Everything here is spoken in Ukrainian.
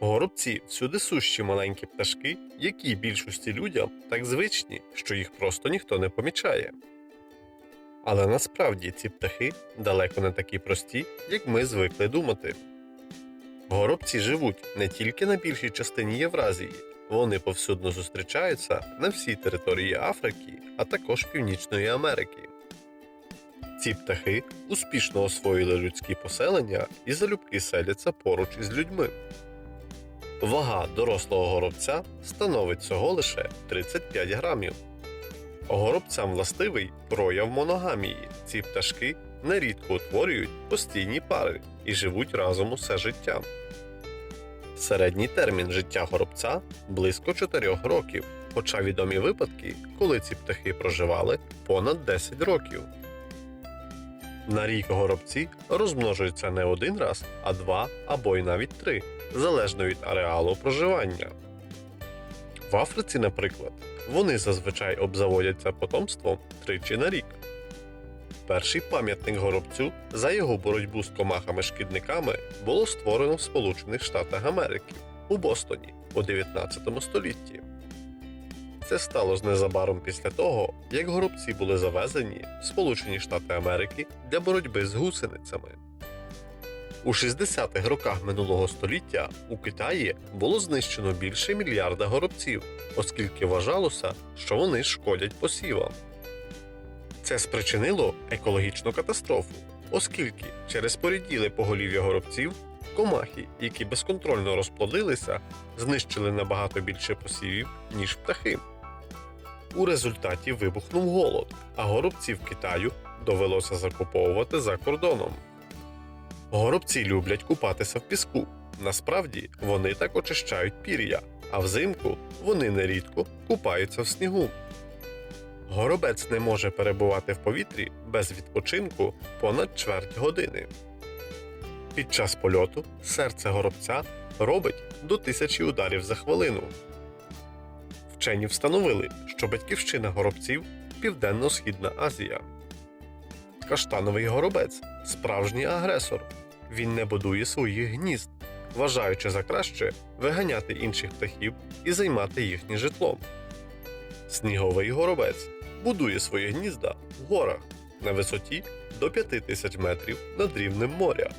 Горобці всюди сущі маленькі пташки, які більшості людям так звичні, що їх просто ніхто не помічає. Але насправді ці птахи далеко не такі прості, як ми звикли думати. Горобці живуть не тільки на більшій частині Євразії, вони повсюдно зустрічаються на всій території Африки, а також Північної Америки. Ці птахи успішно освоїли людські поселення і залюбки селяться поруч із людьми. Вага дорослого горобця становить всього лише 35 грамів. Горобцям властивий прояв моногамії. Ці пташки нерідко утворюють постійні пари і живуть разом усе життя. Середній термін життя горобця близько 4 років, хоча відомі випадки, коли ці птахи проживали понад 10 років. На рік горобці розмножуються не один раз, а два або й навіть три, залежно від ареалу проживання. В Африці, наприклад, вони зазвичай обзаводяться потомством тричі на рік. Перший пам'ятник горобцю за його боротьбу з комахами-шкідниками було створено в Сполучених Штатах Америки у Бостоні у 19 столітті. Це сталося незабаром після того, як горобці були завезені в Сполучені Штати Америки для боротьби з гусеницями. У 60-х роках минулого століття у Китаї було знищено більше мільярда горобців, оскільки вважалося, що вони шкодять посівам. Це спричинило екологічну катастрофу, оскільки через поріділе поголів'я горобців комахи, які безконтрольно розплодилися, знищили набагато більше посівів, ніж птахи. У результаті вибухнув голод, а горобців Китаю довелося закуповувати за кордоном. Горобці люблять купатися в піску. Насправді вони так очищають пір'я, а взимку вони нерідко купаються в снігу. Горобець не може перебувати в повітрі без відпочинку понад чверть години. Під час польоту серце горобця робить до тисячі ударів за хвилину. Вчені встановили, що батьківщина горобців Південно-Східна Азія. Каштановий горобець справжній агресор. Він не будує своїх гнізд, вважаючи за краще виганяти інших птахів і займати їхнє житло. Сніговий горобець будує свої гнізда в горах на висоті до 5000 метрів над рівнем моря